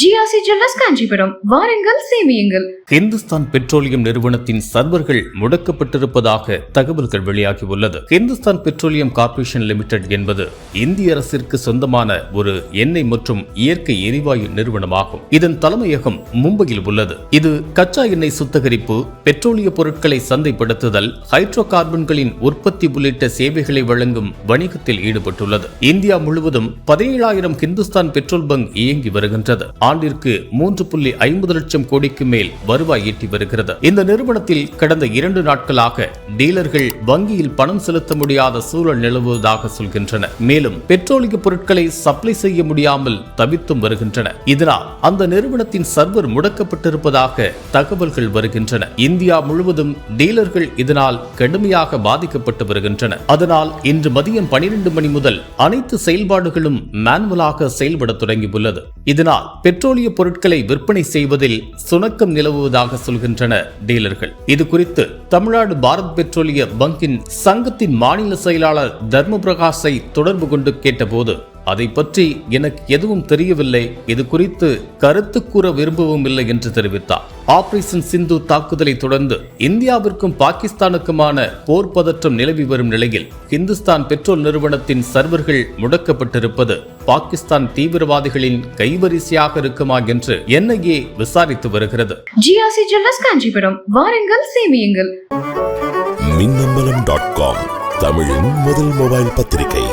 GRC jewellers Kanchipuram. வாருங்கள் சேமியுங்கள். Hindustan petroleum நிறுவனத்தின் சர்வர்கள் முடக்கப்பட்டிருப்பதாக தகவல்கள் வெளியாகியுள்ளது ஹிந்துஸ்தான் பெட்ரோலியம் கார்ப்பரேஷன் லிமிடெட் என்பது இந்திய அரசிற்கு சொந்தமான ஒரு எண்ணெய் மற்றும் இயற்கை எரிவாயு நிறுவனமாகும். இதன் தலைமையகம் மும்பையில் உள்ளது. இது கச்சா எண்ணெய் சுத்திகரிப்பு பெட்ரோலிய பொருட்களை சந்தைப்படுத்துதல் ஹைட்ரோ கார்பன்களின் உற்பத்தி உள்ளிட்ட சேவைகளை வழங்கும் வணிகத்தில் ஈடுபட்டுள்ளது. இந்தியா முழுவதும் பதினேழாயிரம் ஹிந்துஸ்தான் பெட்ரோல் பங்க் இயங்கி வருகின்றது. ஆண்டிற்கு மூன்று புள்ளி ஐம்பது லட்சம் கோடிக்கு மேல் வருவாய் ஈட்டி வருகிறது. இந்த நிறுவனத்தில் கடந்த இரண்டு நாட்களாக டீலர்கள் வங்கியில் பணம் செலுத்த முடியாத சூழல் நிலவுவதாக சொல்கின்றனர் மேலும் பெட்ரோலிய பொருட்களை சப்ளை செய்ய முடியாமல் தவித்தும் வருகின்றன. இதனால் அந்த நிறுவனத்தின் சர்வர் முடக்கப்பட்டிருப்பதாக தகவல்கள் வருகின்றன. இந்தியா முழுவதும் டீலர்கள் இதனால் கடுமையாக பாதிக்கப்பட்டு வருகின்றன. அதனால் இன்று மதியம் பனிரெண்டு மணி முதல் அனைத்து செயல்பாடுகளும் மேனுவலாக செயல்பட தொடங்கியுள்ளது. இதனால் பெட்ரோலிய பொருட்களை விற்பனை செய்வதில் சுணக்கம் நிலவுவதாக சொல்கின்றன டீலர்கள். இது குறித்து தமிழ்நாடு பாரத் பெட்ரோலிய பங்கின் சங்கத்தின் மாநில செயலாளர் தர்ம பிரகாஷை தொடர்பு கொண்டு கேட்டபோது அதை பற்றி எனக்கு எதுவும் தெரியவில்லை. இது குறித்து கருத்து கூற விரும்பவும் இல்லை என்று தெரிவித்தார். ஆபரேஷன் சிந்து தாக்குதலை தொடர்ந்து இந்தியாவிற்கும் பாகிஸ்தானுக்குமான போர் பதற்றம் நிலவி வரும் நிலையில் ஹிந்துஸ்தான் பெட்ரோல் நிறுவனத்தின் சர்வர்கள் முடக்கப்பட்டிருப்பது பாகிஸ்தான் தீவிரவாதிகளின் கைவரிசையாக இருக்குமா என்று என்ஐஏ விசாரித்து வருகிறது. GRC jewellers Kanchipuram. வாருங்கள் சேமியுங்கள். மின்னம்பலம் டாட் காம் தமிழின் முதல் மொபைல் பத்திரிகை.